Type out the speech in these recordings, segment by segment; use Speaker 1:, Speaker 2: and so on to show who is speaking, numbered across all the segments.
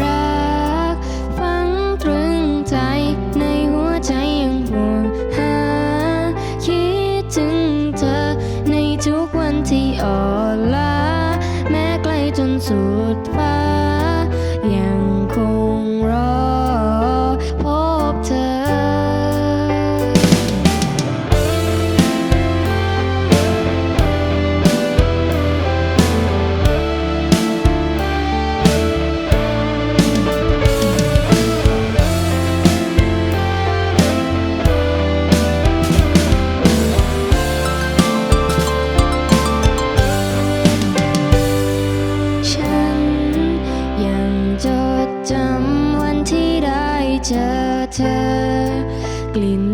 Speaker 1: รักฝังตรึงใจในหัวใจยังห่วงหา คิดถึงเธอในทุกวันที่อ่อนล้าแม้ไกลจนสุดฟ้า Brooklyn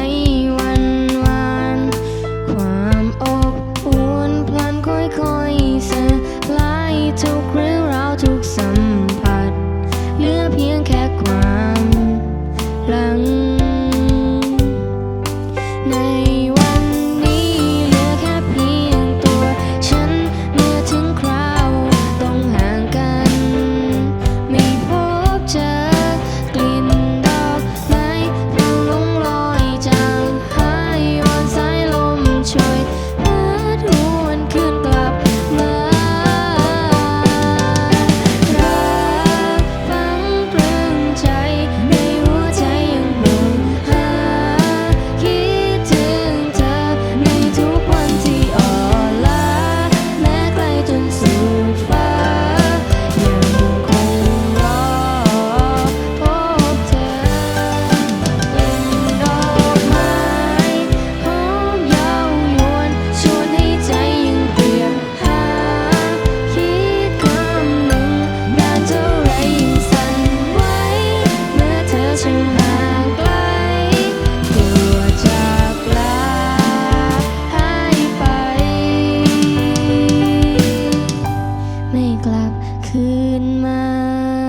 Speaker 1: คืนมา